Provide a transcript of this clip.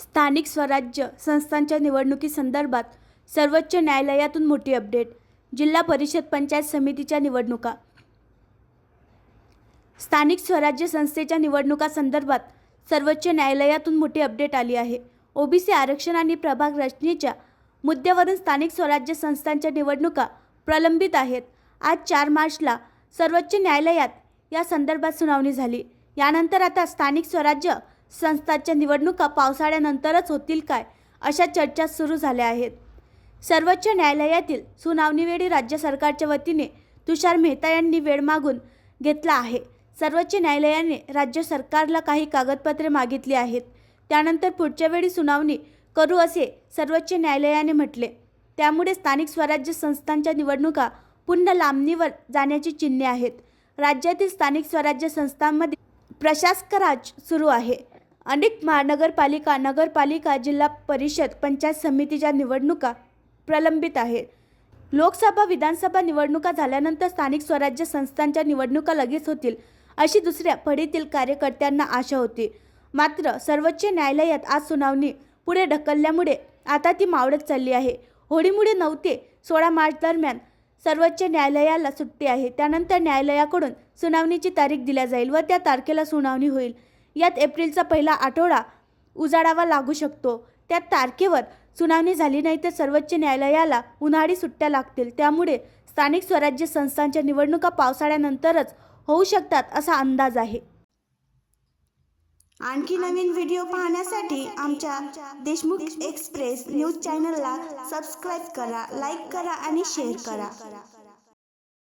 स्थानिक स्वराज्य संस्थांच्या निवडणुकीसंदर्भात सर्वोच्च न्यायालयातून मोठी अपडेट जिल्हा परिषद पंचायत समितीच्या निवडणुका. स्थानिक स्वराज्य संस्थेच्या निवडणुकासंदर्भात सर्वोच्च न्यायालयातून मोठी अपडेट आली आहे. ओबीसी आरक्षण आणि प्रभाग रचनेच्या मुद्द्यावरून स्थानिक स्वराज्य संस्थांच्या निवडणुका प्रलंबित आहेत. आज चार मार्चला सर्वोच्च न्यायालयात या संदर्भात सुनावणी झाली. यानंतर आता स्थानिक स्वराज्य संस्थांच्या निवडणुका पावसाळ्यानंतरच होतील काय अशा चर्चा सुरू झाल्या आहेत. सर्वोच्च न्यायालयातील सुनावणीवेळी राज्य सरकारच्या वतीने तुषार मेहता यांनी वेळ मागून घेतला आहे. सर्वोच्च न्यायालयाने राज्य सरकारला काही कागदपत्रे मागितली आहेत. त्यानंतर पुढच्या वेळी सुनावणी करू असे सर्वोच्च न्यायालयाने म्हटले. त्यामुळे स्थानिक स्वराज्य संस्थांच्या निवडणुका पुन्हा लांबणीवर जाण्याची चिन्हे आहेत. राज्यातील स्थानिक स्वराज्य संस्थांमध्ये प्रशासकराज सुरू आहे. अनेक महानगरपालिका नगरपालिका जिल्हा परिषद पंचायत समितीच्या निवडणुका प्रलंबित आहेत. लोकसभा विधानसभा निवडणुका झाल्यानंतर स्थानिक स्वराज्य संस्थांच्या निवडणुका लगेच होतील अशी दुसऱ्या फळीतील कार्यकर्त्यांना आशा होती. मात्र सर्वोच्च न्यायालयात आज सुनावणी पुढे ढकलल्यामुळे आता ती मावळत चालली आहे. होळीमुळे नऊ ते सोळा मार्च दरम्यान सर्वोच्च न्यायालयाला सुट्टी आहे. त्यानंतर न्यायालयाकडून सुनावणीची तारीख दिल्या जाईल व त्या तारखेला सुनावणी होईल. यात एप्रिलचा पहिला आठवडा उजाडावा लागू शकतो. त्या तारखेवर सुनावणी झाली नाही तर सर्वोच्च न्यायालयाला उन्हाळी सुट्ट्या लागतील. त्यामुळे स्थानिक स्वराज्य संस्थांच्या निवडणुका पावसाळ्यानंतरच होऊ शकतात असा अंदाज आहे. आणखी नवीन व्हिडिओ पाहण्यासाठी आमच्या देशमुख एक्सप्रेस न्यूज चॅनलला सबस्क्राईब करा लाईक करा आणि शेअर करा.